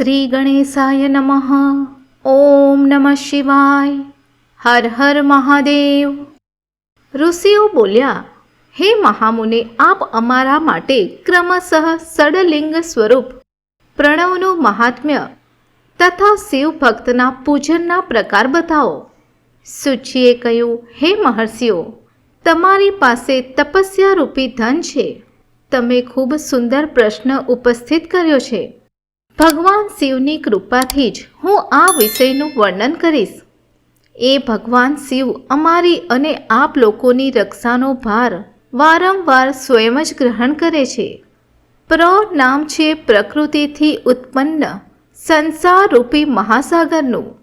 શ્રી ગણેશાય નમઃ. ઓમ નમઃ શિવાય. હર હર મહાદેવ. ઋષિઓ બોલ્યા, હે મહામુને, આપ અમારા માટે ક્રમશઃ સડલિંગ સ્વરૂપ, પ્રણવનું મહાત્મ્ય તથા શિવ ભક્તના પૂજનના પ્રકાર બતાવો. સુચિએ કહ્યું, હે મહર્ષિઓ, તમારી પાસે તપસ્યારૂપી ધન છે. તમે ખૂબ સુંદર પ્રશ્ન ઉપસ્થિત કર્યો છે. ભગવાન શિવની કૃપાથી જ હું આ વિષયનું વર્ણન કરીશ. એ ભગવાન શિવ અમારી અને આપ લોકોની રક્ષાનો ભાર વારંવાર સ્વયં જ ગ્રહણ કરે છે. પ્ર નામ છે પ્રકૃતિથી ઉત્પન્ન સંસારરૂપી મહાસાગરનું.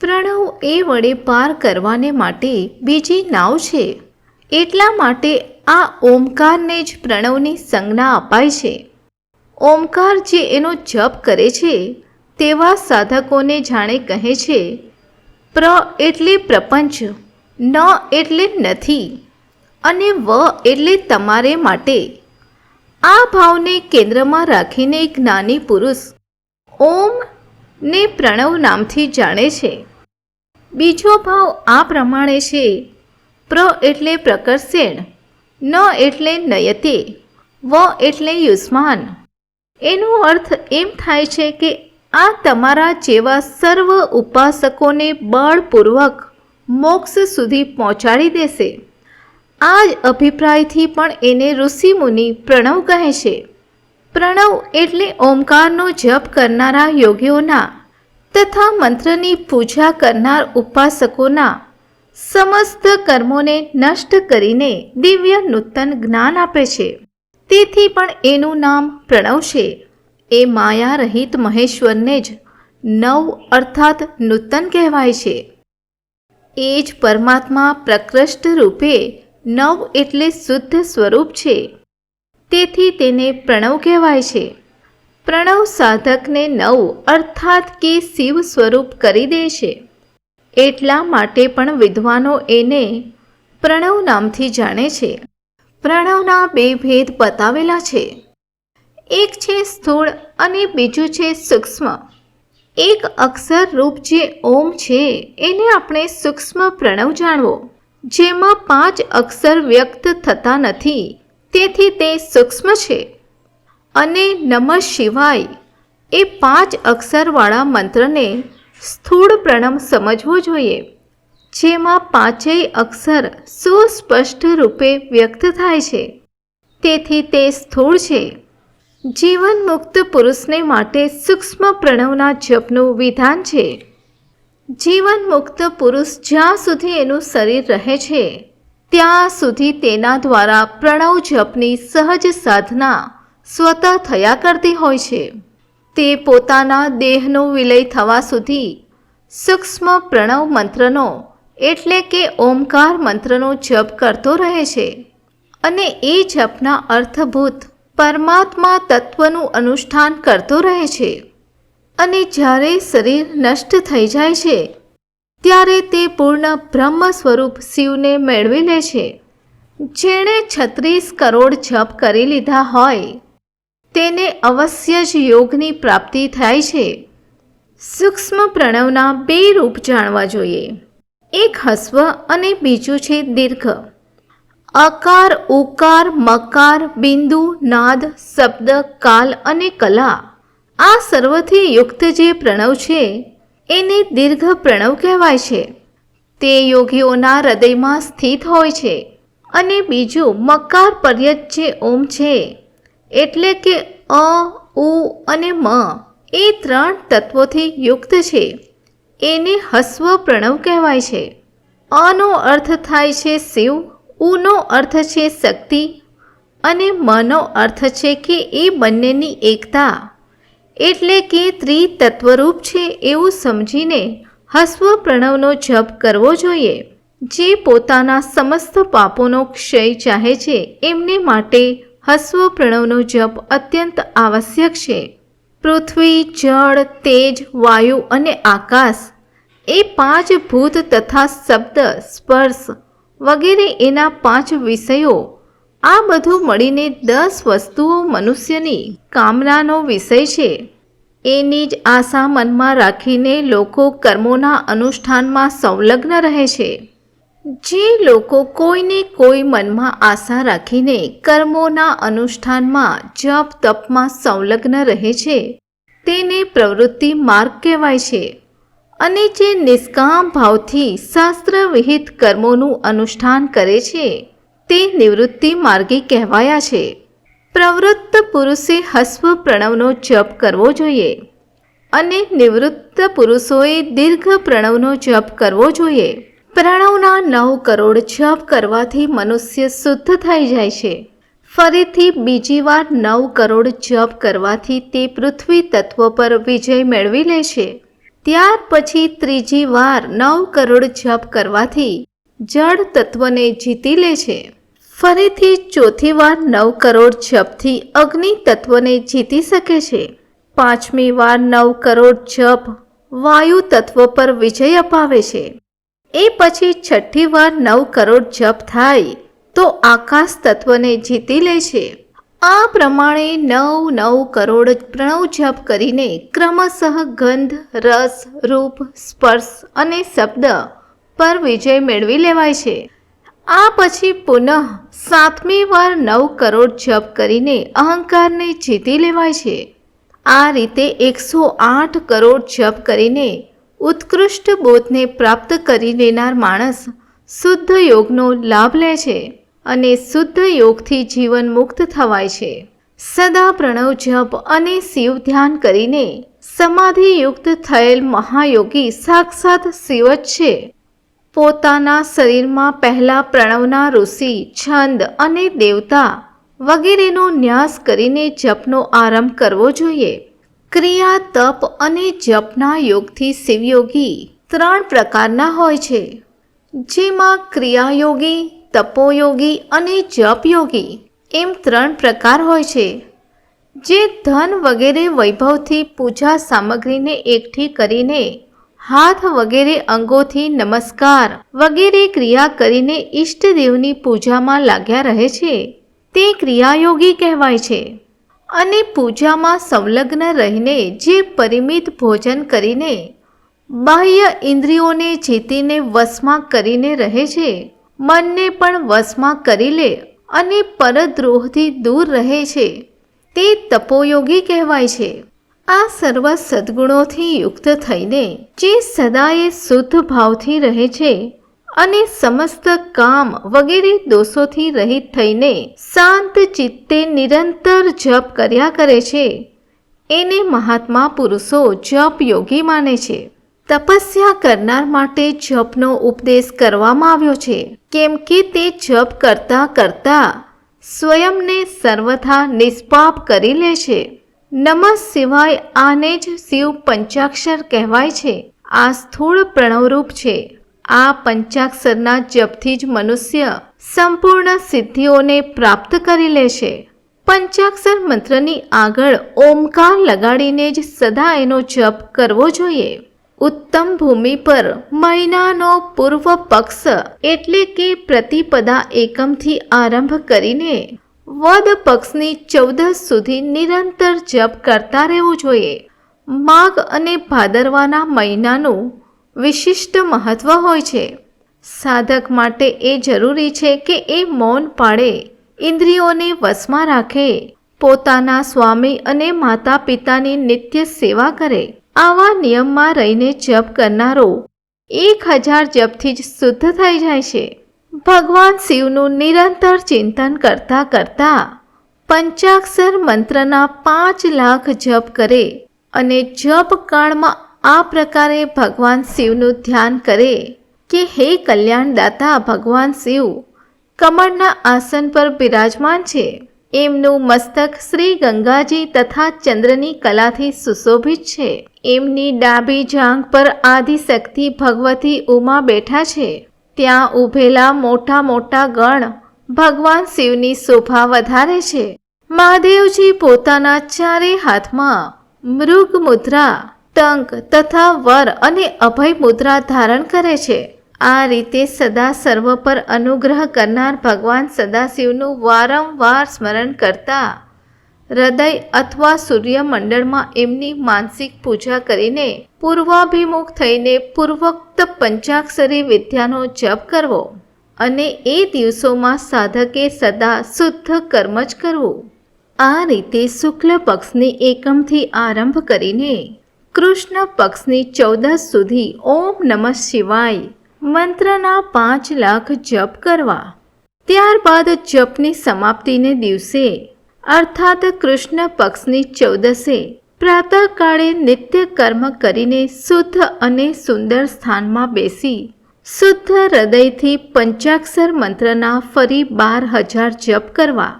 પ્રણવ એ વડે પાર કરવાને માટે બીજી નાવ છે. એટલા માટે આ ઓમકારને જ પ્રણવની સંજ્ઞા અપાય છે. ઓમકાર જે એનો જપ કરે છે, તેવા સાધકોને જાણે કહે છે, પ્ર એટલે પ્રપંચ, ન એટલે નથી, અને વ એટલે તમારે માટે. આ ભાવને કેન્દ્રમાં રાખીને જ્ઞાની પુરુષ ઓમ ને પ્રણવ નામથી જાણે છે. બીજો ભાવ આ પ્રમાણે છે, પ્ર એટલે પ્રકર્ષેણ, ન એટલે નયતે, વ એટલે યુષ્માન. એનો અર્થ એમ થાય છે કે આ તમારા જેવા સર્વ ઉપાસકોને બળપૂર્વક મોક્ષ સુધી પહોંચાડી દેશે. આ જ અભિપ્રાયથી પણ એને ઋષિમુનિ પ્રણવ કહે છે. પ્રણવ એટલે ઓમકારનો જપ કરનારા યોગીઓના તથા મંત્રની પૂજા કરનાર ઉપાસકોના સમસ્ત કર્મોને નષ્ટ કરીને દિવ્ય નૂતન જ્ઞાન આપે છે. તેથી પણ એનું નામ પ્રણવ છે એ માયા રહિત મહેશ્વરને જ નવ અર્થાત નૂતન કહેવાય છે. એ જ પરમાત્મા પ્રકૃષ્ટ રૂપે નવ એટલે શુદ્ધ સ્વરૂપ છે. તેથી તેને પ્રણવ કહેવાય છે. પ્રણવ સાધકને નવ અર્થાત કે શિવ સ્વરૂપ કરી દે છે. એટલા માટે પણ વિદ્વાનો એને પ્રણવ નામથી જાણે છે. પ્રણવના બે ભેદ બતાવેલા છે. એક છે સ્થૂળ અને બીજું છે સૂક્ષ્મ. એક અક્ષર રૂપ જે ઓમ છે, એને આપણે સૂક્ષ્મ પ્રણવ જાણવો. જેમાં પાંચ અક્ષર વ્યક્ત થતા નથી, તેથી તે સૂક્ષ્મ છે. અને નમઃ શિવાય, એ પાંચ અક્ષરવાળા મંત્રને સ્થૂળ પ્રણમ સમજવો જોઈએ. જેમાં પાંચેય અક્ષર સુસ્પષ્ટ રૂપે વ્યક્ત થાય છે. તેથી તે સ્થૂળ છે. જીવન મુક્ત પુરુષને માટે સૂક્ષ્મ પ્રણવના જપનું વિધાન છે. જીવન મુક્ત પુરુષ જ્યાં સુધી એનું શરીર રહે છે, ત્યાં સુધી તેના દ્વારા પ્રણવ જપની સહજ સાધના સ્વતઃ થયા કરતી હોય છે. તે પોતાના દેહનો વિલય થવા સુધી સૂક્ષ્મ પ્રણવ મંત્રનો એટલે કે ઓમકાર મંત્રનો જપ કરતો રહે છે. અને એ જપના અર્થભૂત, પરમાત્મા તત્વનું અનુષ્ઠાન કરતો રહે છે. અને જ્યારે શરીર નષ્ટ થઈ જાય છે, ત્યારે તે પૂર્ણ બ્રહ્મ સ્વરૂપ શિવને મેળવી લે છે. જેણે છત્રીસ કરોડ જપ કરી લીધા હોય, તેને અવશ્ય જ યોગની પ્રાપ્તિ થાય છે. સૂક્ષ્મ પ્રણવના બે રૂપ જાણવા જોઈએ. એક હસ્વ અને બીજું છે દીર્ઘ. અકાર, ઉકાર, મકાર, બિંદુ, નાદ, શબ્દ, કાલ અને કલા આ સર્વથી યુક્ત જે પ્રણવ છે, એને દીર્ઘ પ્રણવ કહેવાય છે. તે યોગીઓના હૃદયમાં સ્થિત હોય છે અને બીજું મકાર પર્યત જે ઓમ છે, એટલે કે અ, ઉ અને મ, એ ત્રણ તત્વોથી યુક્ત છે. એને હસ્વ પ્રણવ કહેવાય છે. અનો અર્થ થાય છે શિવ, ઉનો અર્થ છે શક્તિ, અને મનો અર્થ છે કે એ બંનેની એકતા. એટલે કે ત્રિતત્વરૂપ છે એવું સમજીને હસ્વ પ્રણવનો જપ કરવો જોઈએ. જે પોતાના સમસ્ત પાપોનો ક્ષય ચાહે છે, એમને માટે હસ્વ પ્રણવનો જપ અત્યંત આવશ્યક છે. પૃથ્વી, જળ, તેજ, વાયુ અને આકાશ. એ પાંચ ભૂત તથા શબ્દ, સ્પર્શ વગેરે એના પાંચ વિષયો. આ બધું મળીને દસ વસ્તુઓ મનુષ્યની કામનાનો વિષય છે. એની જ આશા મનમાં રાખીને લોકો કર્મોના અનુષ્ઠાનમાં સંલગ્ન રહે છે. જે લોકો કોઈને કોઈ મનમાં આશા રાખીને કર્મોના અનુષ્ઠાનમાં જપ તપમાં સંલગ્ન રહે છે, તેને પ્રવૃત્તિ માર્ગ કહેવાય છે અને જે નિષ્કામ ભાવથી શાસ્ત્ર વિહિત કર્મોનું અનુષ્ઠાન કરે છે, તે નિવૃત્તિ માર્ગે કહેવાયા છે. પ્રવૃત્ત પુરુષે હસ્વ પ્રણવનો જપ કરવો જોઈએ અને નિવૃત્ત પુરુષોએ દીર્ઘ પ્રણવનો જપ કરવો જોઈએ. પ્રણવના નવ કરોડ જપ કરવાથી મનુષ્ય શુદ્ધ થઈ જાય છે. ફરીથી બીજી વાર નવ કરોડ જપ કરવાથી તે પૃથ્વી તત્વ પર વિજય મેળવી લે છે. ત્યાર પછી ત્રીજી વાર નવ કરોડ જપ કરવાથી જળ તત્વને જીતી લે છે. ફરીથી ચોથી વાર નવ કરોડ જપથી અગ્નિ તત્વને જીતી શકે છે. પાંચમી વાર નવ કરોડ જપ વાયુ તત્વ પર વિજય અપાવે છે. એ પછી છઠ્ઠી વાર નવ કરોડ જપ થાય તો આકાશ તત્વને જીતી લે છે. આ પ્રમાણે નવ નવ કરોડ પ્રણવ જપ કરીને ક્રમશઃ ગંધ, રસ, રૂપ, સ્પર્શ અને શબ્દ પર વિજય મેળવી લેવાય છે. આ પછી પુનઃ સાતમી વાર નવ કરોડ જપ કરીને અહંકારને જીતી લેવાય છે. આ રીતે એકસો આઠ કરોડ જપ કરીને ઉત્કૃષ્ટ બોધને પ્રાપ્ત કરી લેનાર માણસ શુદ્ધ યોગનો લાભ લે છે અને શુદ્ધ યોગથી જીવન મુક્ત થવાય છે. સદા પ્રણવ જપ અને શિવ ધ્યાન કરીને સમાધિયુક્ત થયેલ મહાયોગી સાક્ષાત શિવ જ છે. પોતાના શરીરમાં પહેલા પ્રણવના ઋષિ, છંદ અને દેવતા વગેરેનો ન્યાસ કરીને જપનો આરંભ કરવો જોઈએ. ક્રિયા તપ અને જપના યોગથી શિવયોગી ત્રણ પ્રકારના હોય છે. જેમાં ક્રિયાયોગી, તપોયોગી અને જપયોગી એમ ત્રણ પ્રકાર હોય છે. જે ધન વગેરે વૈભવથી પૂજા સામગ્રીને એકઠી કરીને હાથ વગેરે અંગોથી નમસ્કાર વગેરે ક્રિયા કરીને ઈષ્ટદેવની પૂજામાં લાગ્યા રહે છે. તે ક્રિયાયોગી કહેવાય છે. અને પૂજામાં સંલગ્ન રહીને જે પરિમિત ભોજન કરીને બાહ્ય ઇન્દ્રિયોને જીતીને વશમાં કરીને રહે છે, મનને પણ વશમાં કરી લે અને પરદ્રોહથી દૂર રહે છે, તે તપોયોગી કહેવાય છે. આ સર્વ સદ્ગુણોથી યુક્ત થઈને જે સદાએ શુદ્ધ ભાવથી રહે છે અને સમસ્ત કામ વગેરે દોષોથી રહિત થઈને શાંત ચિત્તે નિરંતર જપ કર્યા કરે છે. એને મહાત્મા પુરુષો જપ યોગી માને છે. તપસ્યા કરનાર માટે જપનો ઉપદેશ કરવામાં આવ્યો છે. કેમ કે તે જપ કરતા કરતા સ્વયંને સર્વથા નિષ્પાપ કરી લે છે. નમઃ સિવાય આને જ શિવ પંચાક્ષર કહેવાય છે. આ સ્થૂળ પ્રણવરૂપ છે. આ પંચાક્ષરના જપથી જ મનુષ્ય સંપૂર્ણ સિદ્ધિઓને પ્રાપ્ત કરી લે છે. પંચાક્ષર મંત્રની આગળ ઓમકાર લગાડીને જ સદા એનો જપ કરવો જોઈએ. ઉત્તમ ભૂમિ પર મહિનાનો પૂર્વ પક્ષ એટલે કે પ્રતિપદા એકમથી આરંભ કરીને વદ પક્ષની ચૌદસ સુધી નિરંતર જપ કરતા રહેવું જોઈએ. માઘ અને ભાદરવાના મહિનાનું વિશિષ્ટ મહત્વ હોય છે. સાધક માટે એ જરૂરી છે કે એ મૌન પાડે ઇન્દ્રિયોને વશમાં રાખે, પોતાના સ્વામી અને માતા પિતાની નિત્ય સેવા કરે. આવા નિયમમાં રહીને જપ કરનારો એક હજાર જપથી જ શુદ્ધ થઈ જાય છે. ભગવાન શિવનું નિરંતર ચિંતન કરતા કરતા પંચાક્ષર મંત્રના પાંચ લાખ જપ કરે અને જપ કાળમાં આ પ્રકારે ભગવાન શિવનું ધ્યાન કરે કે હે કલ્યાણદાતા ભગવાન શિવ, કમળના આસન પર બિરાજમાન છે. એમનું મસ્તક શ્રી ગંગાજી તથા ચંદ્રની કલાથી સુશોભિત છે. એમની ડાબી જાંઘ પર આદિશક્તિ ભગવતી ઉમા બેઠા છે. ત્યાં ઊભેલા મોટા મોટા ગણ ભગવાન શિવની શોભા વધારે છે. મહાદેવજી પોતાના ચારે હાથમાં મૃગ મુદ્રા ટંક તથા વર અને અભય મુદ્રા ધારણ કરે છે. આ રીતે સદા સર્વ પર અનુગ્રહ કરનાર ભગવાન સદાશિવનું વારંવાર સ્મરણ કરતા હૃદય અથવા સૂર્યમંડળમાં એમની માનસિક પૂજા કરીને પૂર્વાભિમુખ થઈને પૂર્વોક્ત પંચાક્ષરી વિદ્યાનો જપ કરવો અને એ દિવસોમાં સાધકે સદા શુદ્ધ કર્મ જ કરવું. આ રીતે શુક્લ પક્ષની એકમથી આરંભ કરીને કૃષ્ણ પક્ષની ચૌદસ સુધી ઓમ નમઃ શિવાય મંત્રના પાંચ લાખ જપ કરવા. ત્યારબાદ જપની સમાપ્તિને દિવસે, અર્થાત કૃષ્ણ પક્ષની ચૌદસે, પ્રાતઃકાળે નિત્ય કર્મ કરીને શુદ્ધ અને સુંદર સ્થાનમાં બેસી, શુદ્ધ હૃદયથી પંચાક્ષર મંત્રના ફરી બાર હજાર જપ કરવા.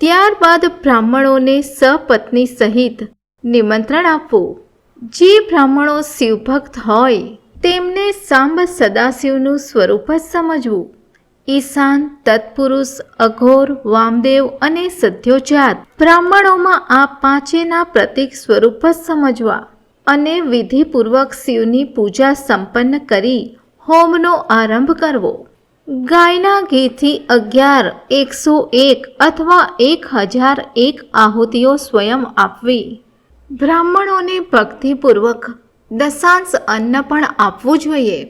ત્યારબાદ બ્રાહ્મણોને સપત્ની સહિત નિમંત્રણ આપવું. જે બ્રાહ્મણો શિવભક્ત હોય, તેમને સાંબ સદાશિવનું સ્વરૂપ જ સમજવું. ઈશાન, તત્પુરુષ, અઘોર, વામદેવ અને સદ્યોજાત બ્રાહ્મણોમાં આ પાંચેના પ્રતીક સ્વરૂપ જ સમજવા અને વિધિપૂર્વક શિવની પૂજા સંપન્ન કરી હોમનો આરંભ કરવો. ગાયના ઘીથી અગિયાર, એકસો એક અથવા એક હજાર એક આહુતિઓ સ્વયં આપવી. બ્રાહ્મણોને ભક્તિપૂર્વક દશાંશ અન્ન પણ આપવું જોઈએ.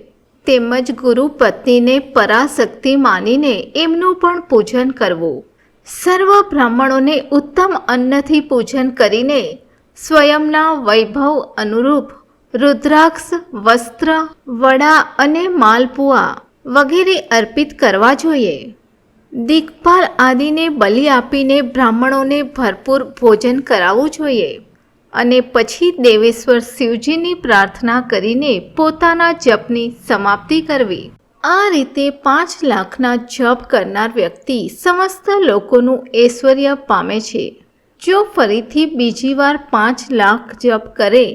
તેમજ ગુરુ પત્નીને પરાશક્તિ માનીને એમનું પણ પૂજન કરવું. સર્વ બ્રાહ્મણોને ઉત્તમ અન્નથી પૂજન કરીને સ્વયંના વૈભવ અનુરૂપ રુદ્રાક્ષ, વસ્ત્ર, વડા અને માલપુઆ વગેરે અર્પિત કરવા જોઈએ. દિગ્પાલ આદિને બલિ આપીને બ્રાહ્મણોને ભરપૂર ભોજન કરાવવું જોઈએ. અને પછી દેવેશ્વર શિવજીની પ્રાર્થના કરીને પોતાના જપની સમાપ્તિ કરવી. આ રીતે પાંચ લાખના જપ કરનાર વ્યક્તિ સમસ્ત લોકોનું ઐશ્વર્ય પામે છે. જો ફરીથી બીજી વાર પાંચ લાખ જપ કરે,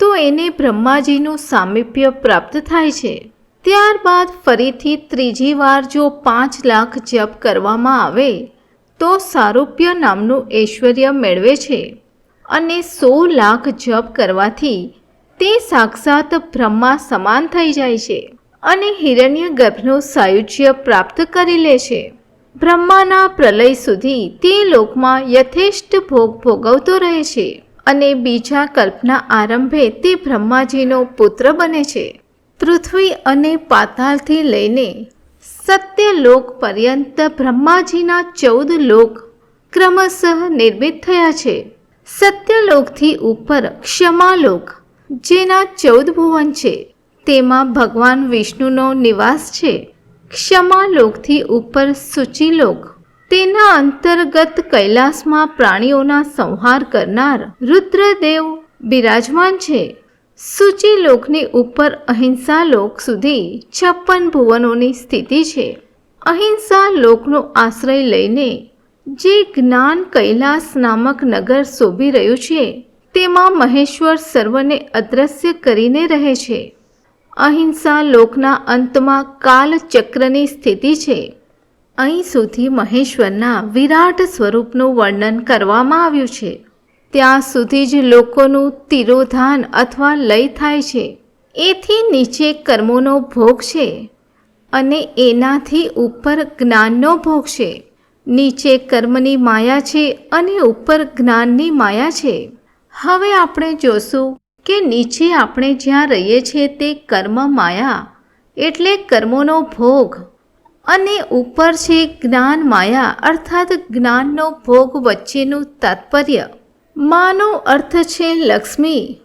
તો એને બ્રહ્માજીનું સામીપ્ય પ્રાપ્ત થાય છે. ત્યારબાદ ફરીથી ત્રીજી વાર જો પાંચ લાખ જપ કરવામાં આવે, તો સારૂપ્ય નામનું ઐશ્વર્ય મેળવે છે. અને સો લાખ જપ કરવાથી તે સાક્ષાત બ્રહ્મા સમાન થઈ જાય છે અને હિરણ્ય ગર્ભનું સાયુજ્ય પ્રાપ્ત કરી લે છે. બ્રહ્માના પ્રલય સુધી તે લોકમાં યથેષ્ટ ભોગ ભોગવતો રહે છે અને બીજા કલ્પના આરંભે તે બ્રહ્માજીનો પુત્ર બને છે. પૃથ્વી અને પાતાળથી લઈને સત્યલોક પર્યંત બ્રહ્માજીના ચૌદ લોક ક્રમશઃ નિર્મિત થયા છે. સત્યલોકથી ઉપર ક્ષમાલોક, જેના ચૌદ ભુવન છે, તેમાં ભગવાન વિષ્ણુનો નિવાસ છે. ક્ષમાલોકથી ઉપર સૂચિલોક, તેના અંતર્ગત કૈલાસમાં પ્રાણીઓના સંહાર કરનાર રુદ્રદેવ બિરાજમાન છે. સૂચિલોકની ઉપર અહિંસા લોક સુધી છપ્પન ભુવનોની સ્થિતિ છે. અહિંસા લોકનો આશ્રય લઈને જે જ્ઞાન કૈલાસ નામક નગર શોભી રહ્યું છે, તેમાં મહેશ્વર સર્વને અદ્રશ્ય કરીને રહે છે. અહિંસા લોકના અંતમાં કાલચક્રની સ્થિતિ છે. અહીં સુધી મહેશ્વરના વિરાટ સ્વરૂપનું વર્ણન કરવામાં આવ્યું છે. ત્યાં સુધી જ લોકોનું તિરોધાન અથવા લય થાય છે. એથી નીચે કર્મોનો ભોગ છે અને એનાથી ઉપર જ્ઞાનનો ભોગ છે. નીચે કર્મની માયા છે અને ઉપર જ્ઞાનની માયા છે. હવે આપણે જોશું કે નીચે આપણે જ્યાં રહીએ છીએ તે કર્મ માયા, એટલે કર્મોનો ભોગ. અને ઉપર છે જ્ઞાન માયા, અર્થાત જ્ઞાનનો ભોગ વચ્ચેનું તાત્પર્ય. માનો અર્થ છે લક્ષ્મી,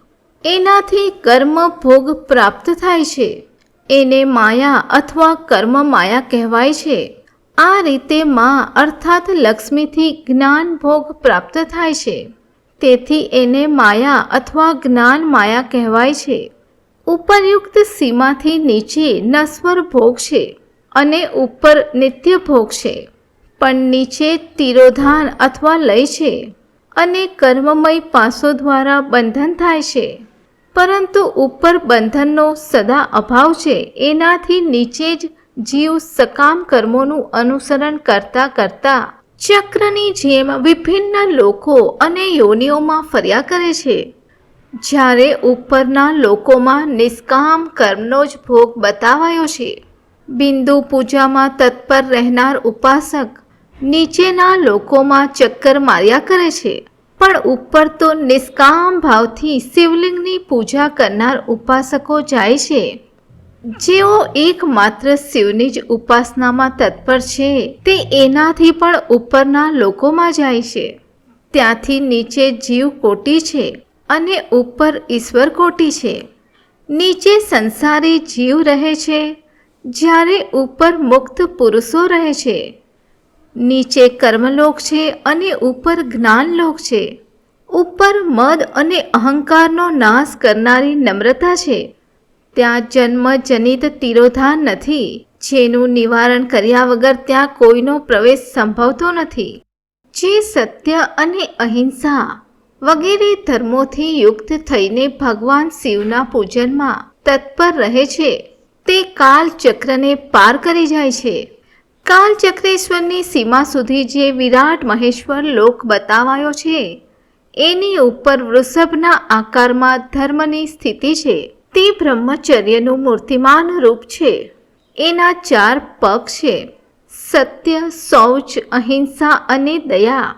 એનાથી કર્મ ભોગ પ્રાપ્ત થાય છે. એને માયા અથવા કર્મ માયા કહેવાય છે. આ રીતે માં અર્થાત લક્ષ્મીથી જ્ઞાન ભોગ પ્રાપ્ત થાય છે. તેથી એને માયા અથવા જ્ઞાન માયા કહેવાય છે. ઉપરયુક્ત સીમાથી નીચે નશ્વર ભોગ છે અને ઉપર નિત્ય ભોગ છે. પણ નીચે તિરોધાન અથવા લય છે અને કર્મમય પાસો દ્વારા બંધન થાય છે. પરંતુ ઉપર બંધનનો સદા અભાવ છે. એનાથી નીચે જ જીવ સકામ કર્મોનું અનુસરણ કરતા કરતા ચક્રની જેમ વિભિન્ન લોકો અને યોનિઓમાં ફર્યા કરે છે. જ્યારે ઉપરના લોકોમાં નિષ્કામ કર્મનો જ ભોગ બતાવાયો છે. બિંદુ પૂજામાં તત્પર રહેનાર ઉપાસક નીચેના લોકોમાં ચક્કર માર્યા કરે છે. પણ ઉપર તો નિષ્કામ ભાવથી શિવલિંગની પૂજા કરનાર ઉપાસકો જાય છે. જેઓ એકમાત્ર શિવની જ ઉપાસનામાં તત્પર છે, તે એનાથી પણ ઉપરના લોકોમાં જાય છે. ત્યાંથી નીચે જીવ કોટી છે અને ઉપર ઈશ્વર કોટી છે. નીચે સંસારી જીવ રહે છે, જ્યારે ઉપર મુક્ત પુરુષો રહે છે. નીચે કર્મલોક છે અને ઉપર જ્ઞાનલોક છે. ઉપર મદ અને અહંકારનો નાશ કરનારી નમ્રતા છે. ત્યાં જન્મ જનિત તિરોધા નથી. જેનું નિવારણ કર્યા વગર ત્યાં કોઈનો પ્રવેશ સંભવતો નથી. જે સત્ય અને અહિંસા વગેરે ધર્મોથી યુક્ત થઈને ભગવાન શિવના પૂજનમાં તત્પર રહે છે. તે કાલચક્રને પાર કરી જાય છે. કાલચક્રેશ્વરની સીમા સુધી જે વિરાટ મહેશ્વર લોક બતાવાયો છે, એની ઉપર વૃષભના આકારમાં ધર્મની સ્થિતિ છે. તે બ્રહ્મચર્યનું મૂર્તિમાન રૂપ છે. એના ચાર પગ છે. સત્ય, શૌચ, અહિંસા અને દયા.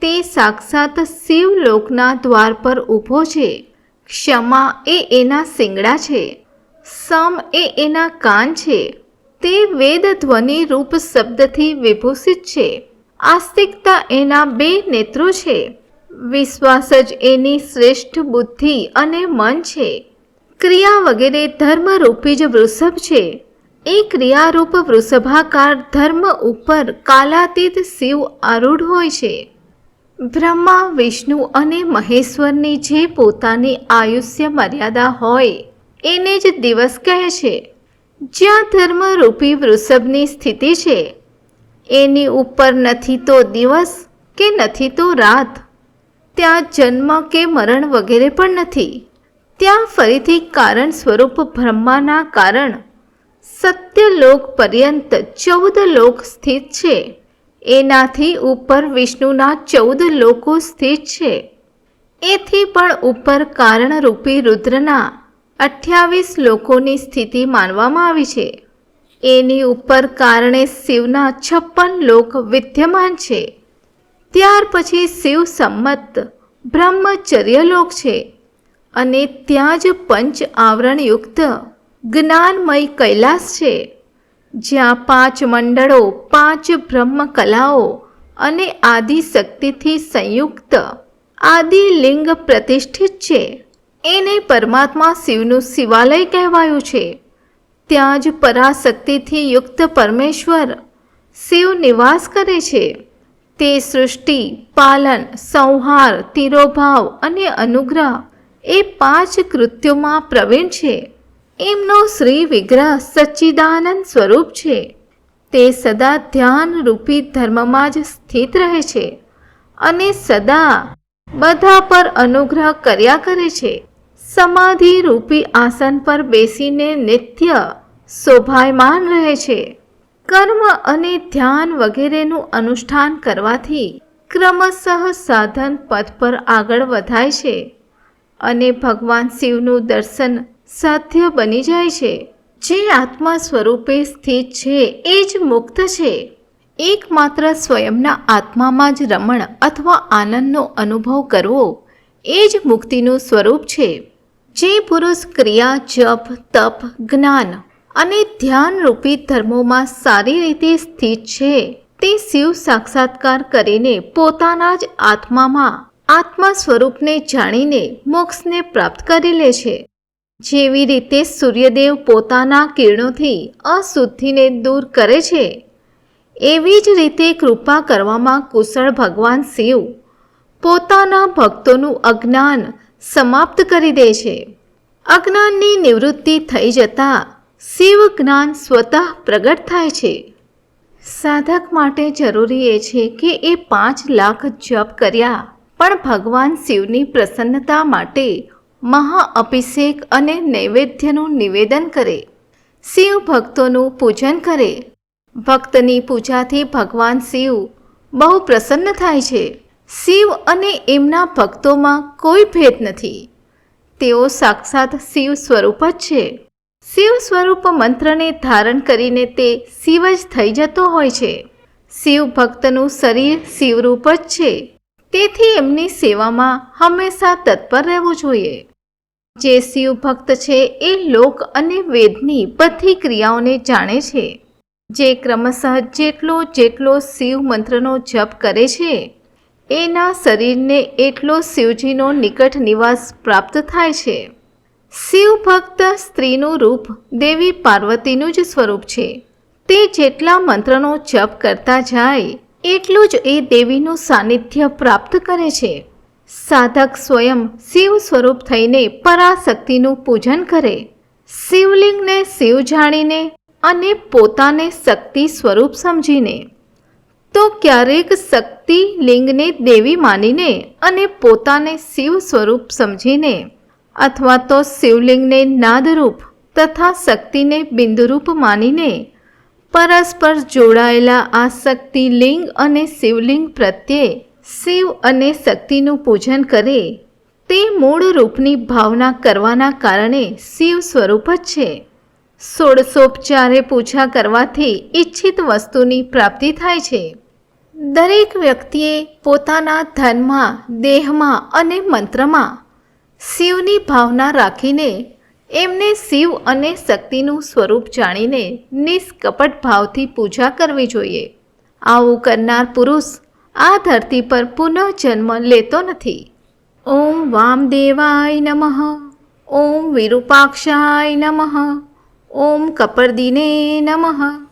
તે સાક્ષાત શિવલોકના દ્વાર પર ઊભો છે. ક્ષમા એ એના શિંગડા છે. સમ એ એના કાન છે. તે વેદ ધ્વનિ રૂપ શબ્દથી વિભૂષિત છે. આસ્તિકતા એના બે નેત્રો છે. વિશ્વાસ જ એની શ્રેષ્ઠ બુદ્ધિ અને મન છે. ક્રિયા વગેરે ધર્મરૂપી જ વૃષભ છે. એ ક્રિયારૂપ વૃષભાકાર ધર્મ ઉપર કાલાતીત શિવ આરૂઢ હોય છે. બ્રહ્મા, વિષ્ણુ અને મહેશ્વરની જે પોતાની આયુષ્ય મર્યાદા હોય, એને જ દિવસ કહે છે. જ્યાં ધર્મરૂપી વૃષભની સ્થિતિ છે, એની ઉપર નથી તો દિવસ કે નથી તો રાત. ત્યાં જન્મ કે મરણ વગેરે પણ નથી. ત્યાં ફરીથી કારણ સ્વરૂપ બ્રહ્માના કારણ. સત્યલોક પર્યંત ચૌદ લોક સ્થિત છે. એનાથી ઉપર વિષ્ણુના ચૌદ લોકો સ્થિત છે. એથી પણ ઉપર કારણરૂપી રુદ્રના અઠ્યાવીસ લોકોની સ્થિતિ માનવામાં આવી છે. એની ઉપર કારણે શિવના છપ્પન લોક વિદ્યમાન છે. ત્યાર પછી શિવ સંમત બ્રહ્મચર્ય લોક છે. અને ત્યાં જ પંચ આવરણયુક્ત જ્ઞાનમય કૈલાસ છે, જ્યાં પાંચ મંડળો, પાંચ બ્રહ્મ કલાઓ અને આદિશક્તિથી સંયુક્ત આદિ લિંગ પ્રતિષ્ઠિત છે. એને પરમાત્મા શિવનું શિવાલય કહેવાયું છે. ત્યાં જ પરાશક્તિથી યુક્ત પરમેશ્વર શિવ નિવાસ કરે છે. તે સૃષ્ટિ, પાલન, સંહાર, તિરોભાવ અને અનુગ્રહ એ પાંચ કૃત્યોમાં પ્રવીણ છે. એમનો શ્રી વિગ્રહ સચ્ચિદાનંદ સ્વરૂપ છે. તે સદા ધ્યાન રૂપી ધર્મમાં જ સ્થિત રહે છે અને સદા બધા પર અનુગ્રહ કર્યા કરે છે. સમાધિ રૂપી આસન પર બેસીને નિત્ય શોભાયમાન રહે છે. કર્મ અને ધ્યાન વગેરેનું અનુષ્ઠાન કરવાથી ક્રમશઃ સાધન પથ પર આગળ વધાય છે. અને ભગવાન શિવનું દર્શન સાધ્ય બની જાય છે. જે આત્મા સ્વરૂપે સ્થિત છે, એ જ મુક્ત છે. એકમાત્ર સ્વયંના આત્મામાં જ રમણ અથવા આનંદનો અનુભવ કરવો, એ જ મુક્તિનું સ્વરૂપ છે. જે પુરુષ ક્રિયા, જપ, તપ, જ્ઞાન અને ધ્યાનરૂપી ધર્મોમાં સારી રીતે સ્થિત છે, તે શિવ સાક્ષાત્કાર કરીને પોતાના જ આત્મામાં આત્મા સ્વરૂપને જાણીને મોક્ષને પ્રાપ્ત કરી લે છે. જેવી રીતે સૂર્યદેવ પોતાના કિરણોથી અશુદ્ધિને દૂર કરે છે, એવી જ રીતે કૃપા કરવામાં કુશળ ભગવાન શિવ પોતાના ભક્તોનું અજ્ઞાન સમાપ્ત કરી દે છે. અજ્ઞાનની નિવૃત્તિ થઈ જતાં શિવ જ્ઞાન સ્વતઃ પ્રગટ થાય છે. સાધક માટે જરૂરી એ છે કે એ પાંચ લાખ જપ કર્યા. પણ ભગવાન શિવની પ્રસન્નતા માટે મહાઅભિષેક અને નૈવેદ્યનું નિવેદન કરે. શિવ ભક્તોનું પૂજન કરે. ભક્તની પૂજાથી ભગવાન શિવ બહુ પ્રસન્ન થાય છે. શિવ અને એમના ભક્તોમાં કોઈ ભેદ નથી. તેઓ સાક્ષાત શિવ સ્વરૂપ જ છે. શિવ સ્વરૂપ મંત્રને ધારણ કરીને તે શિવ જ થઈ જતો હોય છે. શિવ ભક્તનું શરીર શિવરૂપ જ છે. તેથી એમની સેવામાં હંમેશા તત્પર રહેવું જોઈએ. જે શિવ ભક્ત છે, એ લોક અને વેદની બધી ક્રિયાઓને જાણે છે. જે ક્રમશઃ જેટલો જેટલો શિવ મંત્રનો જપ કરે છે, એના શરીરને એટલો શિવજીનો નિકટ નિવાસ પ્રાપ્ત થાય છે. શિવ ભક્ત સ્ત્રીનું રૂપ દેવી પાર્વતીનું જ સ્વરૂપ છે. તે જેટલા મંત્રનો જપ કરતા જાય એટલું જ એ દેવીનું સાનિધ્ય પ્રાપ્ત કરે છે. સાધક સ્વયં શિવ સ્વરૂપ થઈને પરાશક્તિનું પૂજન કરે. શિવલિંગને શિવ જાણીને અને પોતાને શક્તિ સ્વરૂપ સમજીને. તો ક્યારેક શક્તિ લિંગને દેવી માનીને અને પોતાને શિવ સ્વરૂપ સમજીને અથવા તો શિવલિંગને નાદરૂપ તથા શક્તિને બિંદુરૂપ માનીને પરસ્પર જોડાયેલા આ શક્તિ લિંગ અને શિવલિંગ પ્રત્યે શિવ અને શક્તિનું પૂજન કરે, તે મૂળ રૂપની ભાવના કરવાના કારણે શિવ સ્વરૂપ જ છે. સોળસોપચારે પૂજા કરવાથી ઈચ્છિત વસ્તુની પ્રાપ્તિ થાય છે. દરેક વ્યક્તિએ પોતાના ધનમાં, દેહમાં અને મંત્રમાં શિવની ભાવના રાખીને એમને શિવ અને શક્તિનું સ્વરૂપ જાણીને નિષ્કપટ ભાવથી પૂજા કરવી જોઈએ. આવું કરનાર પુરુષ આ ધરતી પર પુનઃજન્મ લેતો નથી. ઓમ વામદેવાય નમઃ. ઓમ વિરૂપાક્ષાય નમઃ. ઓમ કપરદિને નમઃ.